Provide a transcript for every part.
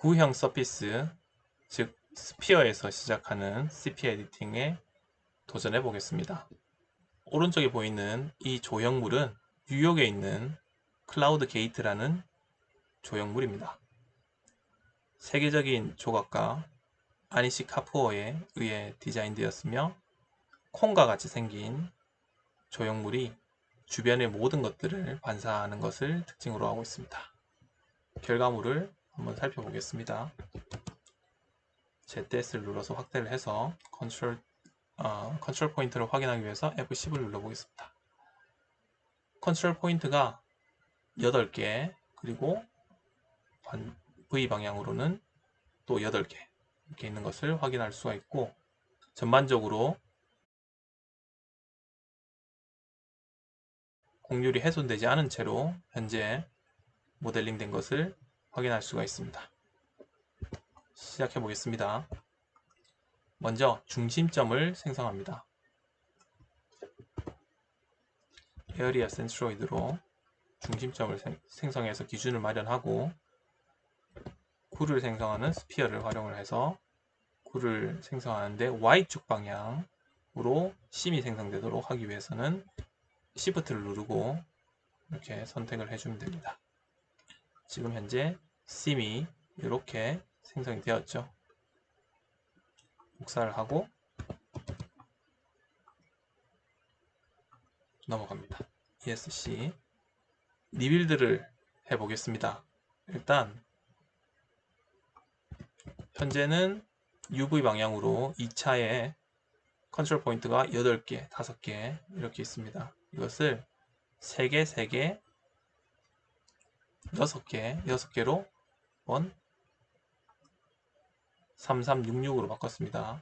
구형 서피스, 즉 스피어에서 시작하는 CP 에디팅에 도전해 보겠습니다. 오른쪽에 보이는 이 조형물은 뉴욕에 있는 클라우드 게이트라는 조형물입니다. 세계적인 조각가 아니시 카푸어에 의해 디자인되었으며 콩과 같이 생긴 조형물이 주변의 모든 것들을 반사하는 것을 특징으로 하고 있습니다. 결과물을 한번 살펴보겠습니다. ZS를 눌러서 확대를 해서 컨트롤, 어, 컨트롤 포인트를 확인하기 위해서 F10을 눌러보겠습니다. 컨트롤 포인트가 8개 그리고 V 방향으로는 또 8개 이렇게 있는 것을 확인할 수가 있고 전반적으로 공률이 훼손되지 않은 채로 현재 모델링 된 것을 확인할 수가 있습니다. 시작해 보겠습니다. 먼저 중심점을 생성합니다. 에어리아 센트로이드로 중심점을 생성해서 기준을 마련하고 굴을 생성하는 스피어를 활용을 해서 굴을 생성하는데 Y축 방향으로 심이 생성되도록 하기 위해서는 Shift를 누르고 이렇게 선택을 해주면 됩니다. 지금 현재 심이 이렇게 생성이 되었죠. 복사를 하고 넘어갑니다. ESC 리빌드를 해보겠습니다. 일단 현재는 UV 방향으로 2차에 컨트롤 포인트가 8개, 5개 이렇게 있습니다. 이것을 3개, 3개, 6개, 6개로 원 3366으로 바꿨습니다.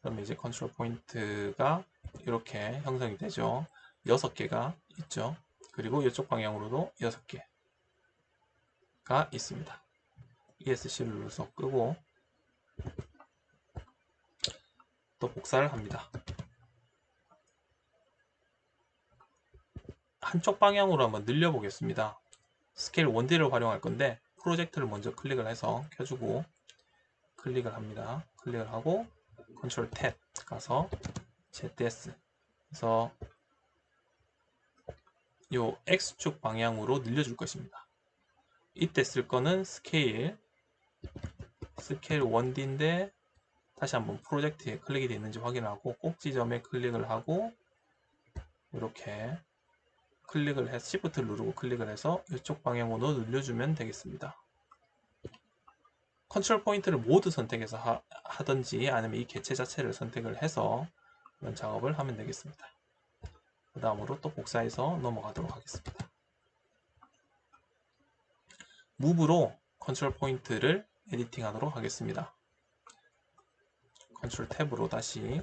그러면 이제 컨트롤 포인트가 이렇게 형성이 되죠. 6개가 있죠. 그리고 이쪽 방향으로도 6개가 있습니다. ESC를 눌러서 끄고 또 복사를 합니다. 한쪽 방향으로 한번 늘려 보겠습니다. 스케일 1D를 활용할 건데 프로젝트를 먼저 클릭을 해서 켜주고 클릭을 합니다. 클릭을 하고 컨트롤 탭 가서 ZS 그래서 요 X축 방향으로 늘려줄 것입니다. 이때 쓸 거는 스케일 스케일 1D인데 다시 한번 프로젝트에 클릭이 되어 있는지 확인하고 꼭지점에 클릭을 하고 이렇게 클릭을 해서 Shift를 누르고 클릭을 해서 이쪽 방향으로 늘려주면 되겠습니다. 컨트롤 포인트를 모두 선택해서 하, 하든지 아니면 이 개체 자체를 선택을 해서 이런 작업을 하면 되겠습니다. 그 다음으로 또 복사해서 넘어가도록 하겠습니다. 무브로 컨트롤 포인트를 에디팅 하도록 하겠습니다. 컨트롤 탭으로 다시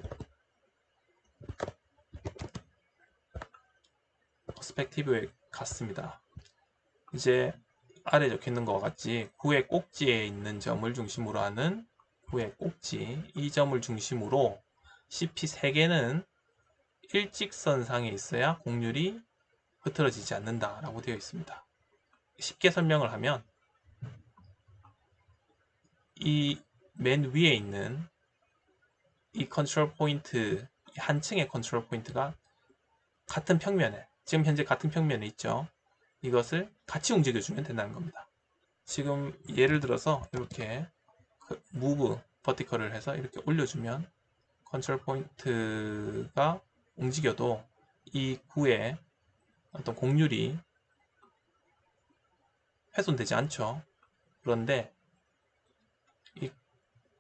퍼스펙티브에 갔습니다. 이제 아래 적혀 있는 것과 같이 구의 꼭지에 있는 점을 중심으로 하는 구의 꼭지 이 점을 중심으로 CP 3개는 일직선상에 있어야 곡률이 흐트러지지 않는다 라고 되어 있습니다. 쉽게 설명을 하면 이 맨 위에 있는 이 컨트롤 포인트 한 층의 컨트롤 포인트가 같은 평면에 지금 현재 같은 평면에 있죠. 이것을 같이 움직여주면 된다는 겁니다. 지금 예를 들어서 이렇게 그 무브 버티컬을 해서 이렇게 올려주면 컨트롤 포인트가 움직여도 이 구의 어떤 곡률이 훼손되지 않죠. 그런데 이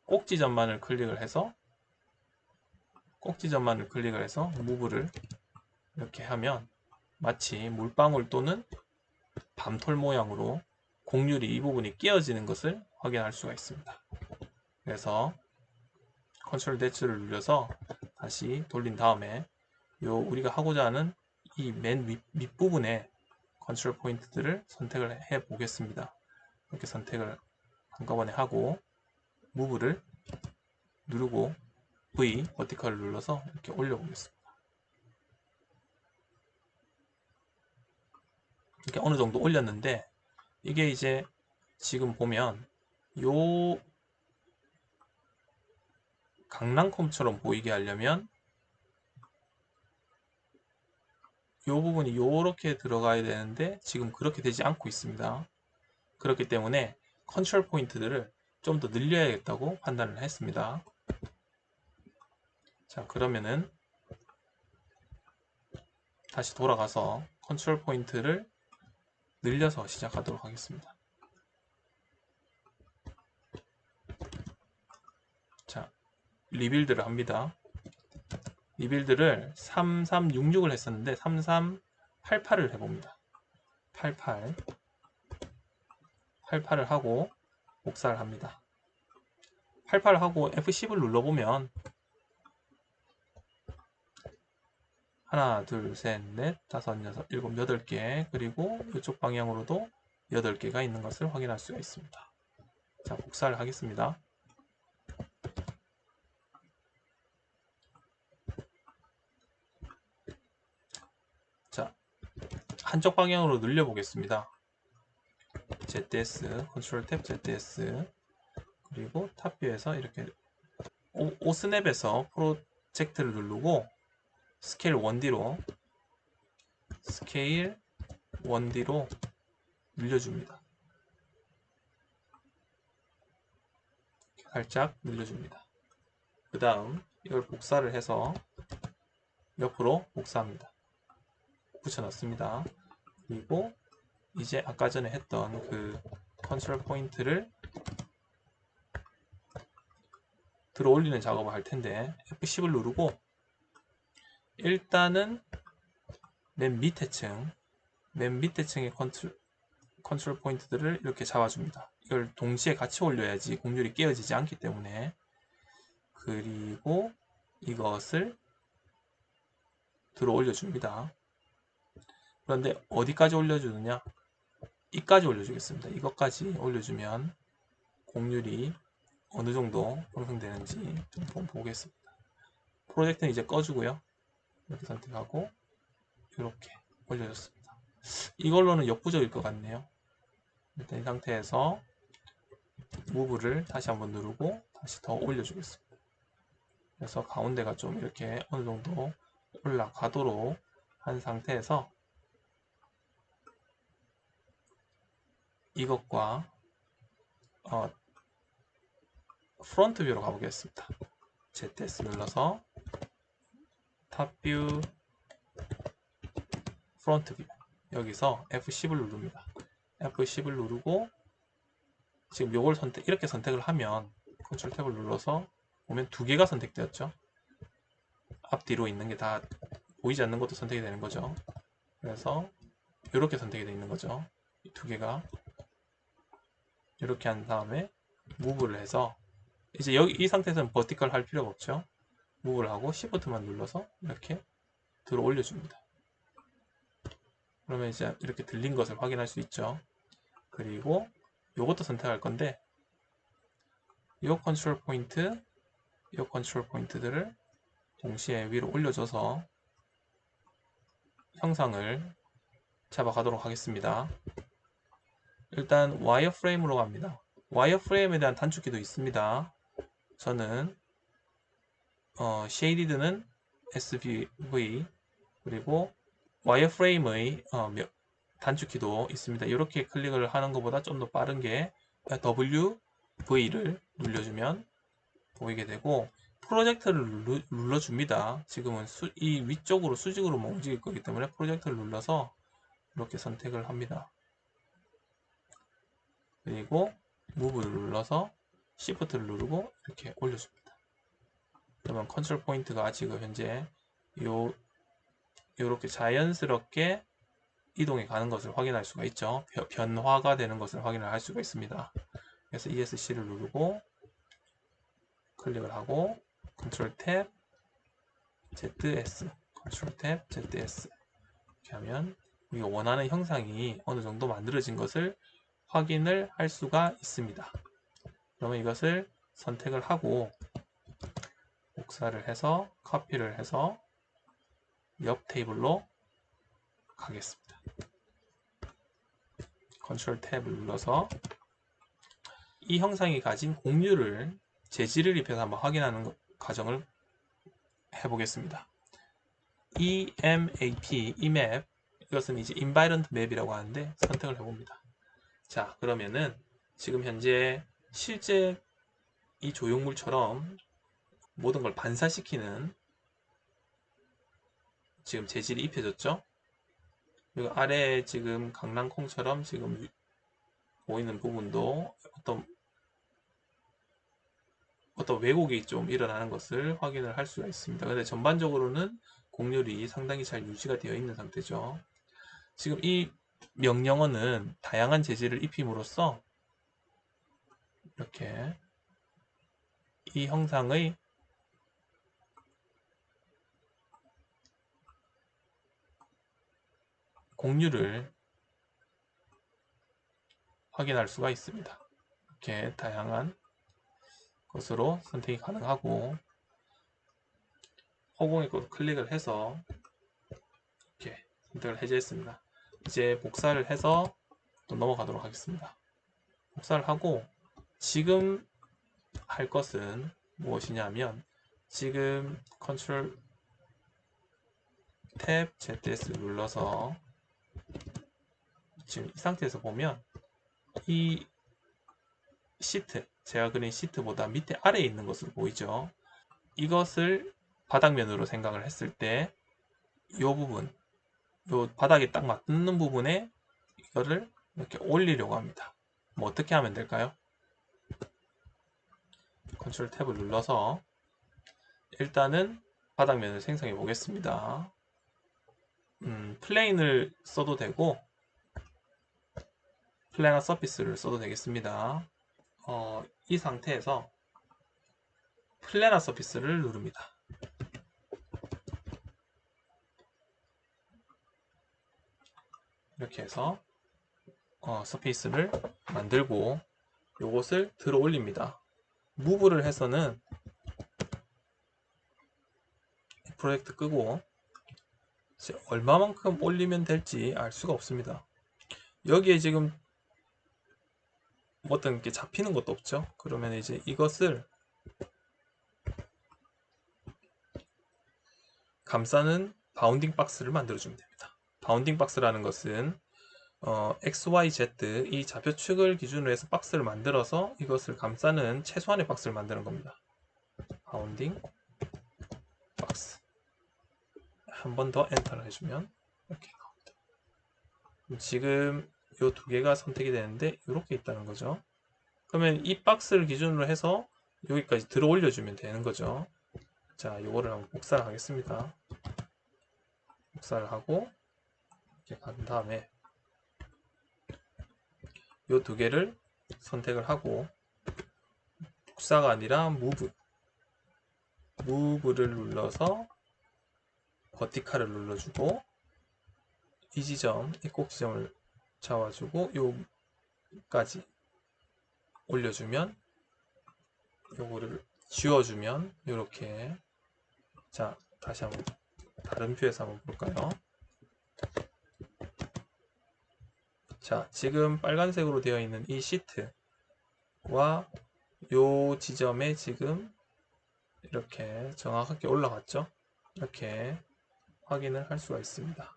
꼭지점만을 클릭을 해서 꼭지점만을 클릭을 해서 무브를 이렇게 하면 마치 물방울 또는 밤톨 모양으로 곡률이 이 부분이 끼어지는 것을 확인할 수가 있습니다. 그래서 컨트롤 대치를 눌러서 다시 돌린 다음에 요 우리가 하고자 하는 이맨 밑부분에 컨트롤 포인트들을 선택을 해 보겠습니다. 이렇게 선택을 한꺼번에 하고 무브를 누르고 V 버티컬을 눌러서 이렇게 올려 보겠습니다. 이렇게 어느 정도 올렸는데 이게 이제 지금 보면 요 강낭컴처럼 보이게 하려면 요 부분이 요렇게 들어가야 되는데 지금 그렇게 되지 않고 있습니다. 그렇기 때문에 컨트롤 포인트들을 좀 더 늘려야겠다고 판단을 했습니다. 자 그러면은 다시 돌아가서 컨트롤 포인트를 늘려서 시작하도록 하겠습니다. 자 리빌드를 합니다. 리빌드를 3366을 했었는데 3388을 해봅니다. 88 88을 하고 복사를 합니다. 88을 하고 F10을 눌러보면 하나, 둘, 셋, 넷, 다섯, 여섯, 일곱, 여덟 개 그리고 이쪽 방향으로도 여덟 개가 있는 것을 확인할 수가 있습니다. 자, 복사를 하겠습니다. 자, 한쪽 방향으로 늘려보겠습니다. ZS, 컨트롤 탭 ZS 그리고 탑뷰에서 이렇게 오, 오스냅에서 프로젝트를 누르고 스케일 1D로 스케일 1D로 늘려줍니다. 살짝 늘려줍니다. 그 다음 이걸 복사를 해서 옆으로 복사합니다. 붙여넣습니다. 그리고 이제 아까 전에 했던 그 컨트롤 포인트를 들어 올리는 작업을 할 텐데 F10을 누르고 일단은 맨 밑에 층, 맨 밑에 층의 컨트롤, 컨트롤 포인트들을 이렇게 잡아줍니다. 이걸 동시에 같이 올려야지 곡률이 깨어지지 않기 때문에 그리고 이것을 들어 올려줍니다. 그런데 어디까지 올려주느냐? 이까지 올려주겠습니다. 이것까지 올려주면 곡률이 어느 정도 형성되는지 좀 보겠습니다. 프로젝트는 이제 꺼주고요. 이렇게 선택하고 이렇게 올려줬습니다. 이걸로는 역부족일 것 같네요. 일단 이 상태에서 무브를 다시 한번 누르고 다시 더 올려주겠습니다. 그래서 가운데가 좀 이렇게 어느 정도 올라가도록 한 상태에서 이것과 어, 프론트 뷰로 가보겠습니다. ZS 눌러서 탑뷰 프론트 뷰 여기서 F10을 누릅니다. F10을 누르고 지금 요걸 선택 이렇게 선택을 하면 컨트롤 탭을 눌러서 보면 두 개가 선택되었죠. 앞뒤로 있는 게 다 보이지 않는 것도 선택이 되는 거죠. 그래서 이렇게 선택이 되어 있는 거죠. 이 두 개가 이렇게 한 다음에 무브를 해서 이제 여기 이 상태에서는 버티컬 할 필요가 없죠. 무브를 하고 시프트만 눌러서 이렇게 들어 올려줍니다. 그러면 이제 이렇게 들린 것을 확인할 수 있죠. 그리고 이것도 선택할 건데 이 컨트롤 포인트, 이 컨트롤 포인트들을 동시에 위로 올려줘서 형상을 잡아가도록 하겠습니다. 일단 와이어 프레임으로 갑니다. 와이어 프레임에 대한 단축키도 있습니다. 저는 어, shaded는 SVV 그리고 와이어프레임의 어, 단축키도 있습니다. 이렇게 클릭을 하는 것보다 좀 더 빠른 게 WV를 눌러주면 보이게 되고 프로젝트를 눌러, 줍니다 지금은 수, 이 위쪽으로 수직으로 움직일 거기 때문에 프로젝트를 눌러서 이렇게 선택을 합니다. 그리고 무브를 눌러서 Shift를 누르고 이렇게 올려줍니다. 그러면 컨트롤 포인트가 지금 현재 요 이렇게 자연스럽게 이동해 가는 것을 확인할 수가 있죠. 변화가 되는 것을 확인을 할 수가 있습니다. 그래서 ESC를 누르고 클릭을 하고 컨트롤 탭 ZS 컨트롤 탭 ZS 이렇게 하면 우리가 원하는 형상이 어느 정도 만들어진 것을 확인을 할 수가 있습니다. 그러면 이것을 선택을 하고 복사를 해서 커피를 해서 옆 테이블로 가겠습니다. 컨트롤 탭을 눌러서 이 형상이 가진 공률을 재질을 입혀서 한번 확인하는 거- 과정을 해보겠습니다. EMAP, EMAP 이것은 이제 Environment Map이라고 하는데 선택을 해봅니다. 자 그러면은 지금 현재 실제 이 조형물처럼 모든 걸 반사시키는 지금 재질이 입혀졌죠. 그리고 아래에 지금 강낭콩처럼 지금 유- 보이는 부분도 어떤 어떤 왜곡이 좀 일어나는 것을 확인을 할 수가 있습니다. 근데 전반적으로는 공률이 상당히 잘 유지가 되어 있는 상태죠. 지금 이 명령어는 다양한 재질을 입힘으로써 이렇게 이 형상의 공률을 확인할 수가 있습니다. 이렇게 다양한 것으로 선택이 가능하고 허공의 곳 클릭을 해서 이렇게 선택을 해제했습니다. 이제 복사를 해서 또 넘어가도록 하겠습니다. 복사를 하고 지금 할 것은 무엇이냐면 지금 컨트롤 탭 ZS 눌러서 지금 이 상태에서 보면 이 시트 제가 그린 시트보다 밑에 아래에 있는 것으로 보이죠? 이것을 바닥면으로 생각을 했을 때 이 부분 요 바닥에 딱 맞는 부분에 이거를 이렇게 올리려고 합니다. 뭐 어떻게 하면 될까요? 컨트롤 탭을 눌러서 일단은 바닥면을 생성해 보겠습니다. 음, 플레인을 써도 되고 플래너 서피스를 써도 되겠습니다. 어, 이 상태에서 플래너 서피스를 누릅니다. 이렇게 해서 어, 서피스를 만들고 요것을 들어 올립니다. 무브를 해서는 프로젝트 끄고 얼마만큼 올리면 될지 알 수가 없습니다. 여기에 지금 어떤 게 잡히는 것도 없죠. 그러면 이제 이것을 감싸는 바운딩 박스를 만들어 주면 됩니다. 바운딩 박스라는 것은 어, x, y, z 이 좌표축을 기준으로 해서 박스를 만들어서 이것을 감싸는 최소한의 박스를 만드는 겁니다. 바운딩 박스 한 번 더 엔터를 해주면 이렇게 나옵니다. 지금 이두 개가 선택이 되는데 이렇게 있다는 거죠. 그러면 이 박스를 기준으로 해서 여기까지 들어 올려주면 되는 거죠. 자, 요거를 한번 복사를 하겠습니다. 복사를 하고 이렇게 간 다음에 요 두 개를 선택을 하고 복사가 아니라 move move를 눌러서 버티칼을 눌러주고 이 지점, 이 꼭 지점을 잡아주고 요까지 올려주면 요거를 지워주면 이렇게. 자 다시 한번 다른 뷰에서 한번 볼까요? 자 지금 빨간색으로 되어 있는 이 시트와 요 지점에 지금 이렇게 정확하게 올라갔죠? 이렇게 확인을 할 수가 있습니다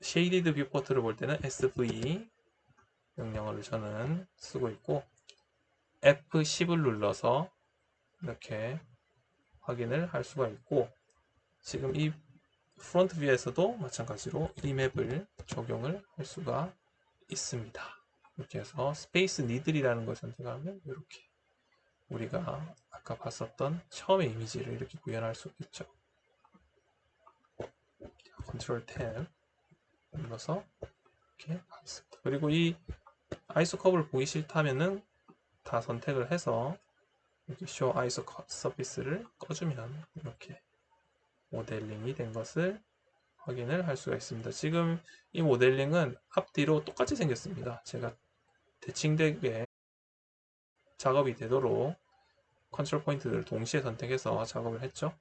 쉐이디드 뷰포트를 볼 때는 SV 명령어를 저는 쓰고 있고 F10을 눌러서 이렇게 확인을 할 수가 있고 지금 이 프론트 뷰에서도 마찬가지로 이 맵을 적용을 할 수가 있습니다. 이렇게 해서 스페이스 니들이라는 걸 선택하면 이렇게 우리가 아까 봤었던 처음의 이미지를 이렇게 구현할 수 있겠죠. 컨트롤 탭 눌러서 이렇게 하겠습니다. 그리고 이 아이소 컵을 보기 싫다면은 다 선택을 해서 이렇게 show ISO 서피스를 꺼주면 이렇게 모델링이 된 것을 확인을 할 수가 있습니다. 지금 이 모델링은 앞뒤로 똑같이 생겼습니다. 제가 대칭되게 작업이 되도록 컨트롤 포인트들을 동시에 선택해서 작업을 했죠.